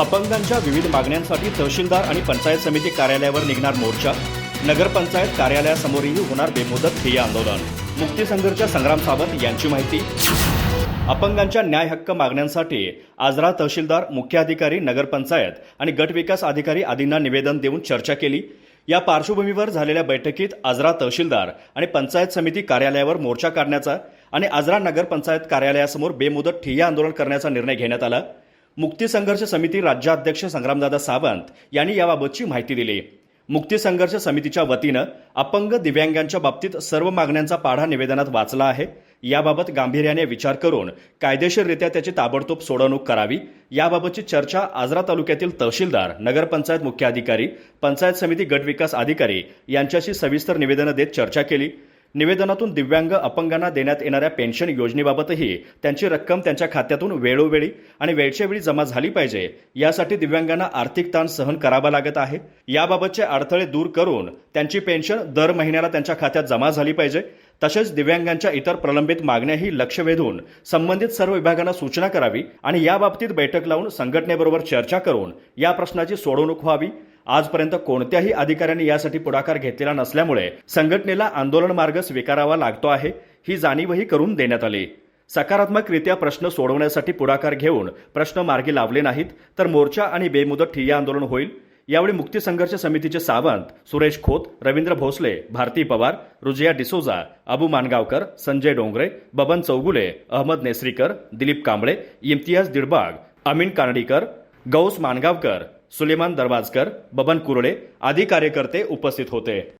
अपंगांच्या विविध मागण्यांसाठी तहसीलदार आणि पंचायत समिती कार्यालयावर निघणार मोर्चा. नगरपंचायत कार्यालयासमोरही होणार बेमुदत ठिय्या आंदोलन. मुक्तीसंघर्ष संग्राम सावंत यांची माहिती. अपंगांच्या न्याय हक्क मागण्यांसाठी आजरा तहसीलदार मुख्याधिकारी नगरपंचायत आणि गट विकास अधिकारी आदींना निवेदन देऊन चर्चा केली. या पार्श्वभूमीवर झालेल्या बैठकीत आजरा तहसीलदार आणि पंचायत समिती कार्यालयावर मोर्चा काढण्याचा आणि आजरा नगरपंचायत कार्यालयासमोर बेमुदत ठिय्या आंदोलन करण्याचा निर्णय घेण्यात आला. मुक्ती संघर्ष समिती राज्याध्यक्ष संग्रामदादा सावंत यांनी याबाबतची माहिती दिली. मुक्ती संघर्ष समितीच्या वतीनं अपंग दिव्यांगांच्या बाबतीत सर्व मागण्यांचा पाढा निवेदनात वाचला आहे. याबाबत गांभीर्याने विचार करून कायदेशीररित्या त्याची ताबडतोब सोडवणूक करावी. याबाबतची चर्चा आजरा तालुक्यातील तहसीलदार नगरपंचायत मुख्य अधिकारी पंचायत समिती गट विकास अधिकारी यांच्याशी सविस्तर निवेदनं देत चर्चा केली. निवेदनातून दिव्यांग अपंगांना देण्यात येणाऱ्या पेन्शन योजनेबाबतही त्यांची रक्कम त्यांच्या खात्यातून वेळोवेळी आणि वेळच्या वेळी जमा झाली पाहिजे. यासाठी दिव्यांगांना आर्थिक ताण सहन करावा लागत आहे. याबाबतचे अडथळे दूर करून त्यांची पेन्शन दर महिन्याला त्यांच्या खात्यात जमा झाली पाहिजे. तसेच दिव्यांगांच्या इतर प्रलंबित मागण्याही लक्ष वेधून संबंधित सर्व विभागांना सूचना करावी आणि याबाबतीत बैठक लावून संघटनेबरोबर चर्चा करून या प्रश्नाची सोडवणूक व्हावी. आजपर्यंत कोणत्याही अधिकाऱ्यांनी यासाठी पुढाकार घेतलेला नसल्यामुळे संघटनेला आंदोलन मार्ग स्वीकारावा लागतो आहे ही जाणीवही करून देण्यात आली. सकारात्मकरित्या प्रश्न सोडवण्यासाठी पुढाकार घेऊन प्रश्न मार्गी लावले नाहीत तर मोर्चा आणि बेमुदत ठिय्या आंदोलन होईल. यावेळी मुक्ती संघर्ष समितीचे सावंत सुरेश खोत रवींद्र भोसले भारती पवार रुजिया डिसोजा अबू मानगावकर संजय डोंगरे बबन चौगुले अहमद नेसरीकर दिलीप कांबळे इम्तियाज दिडबाग अमीन कानडीकर गौस मानगावकर सुलेमान दरवाजकर बबन कुरडे आदी कार्यकर्ते उपस्थित होते.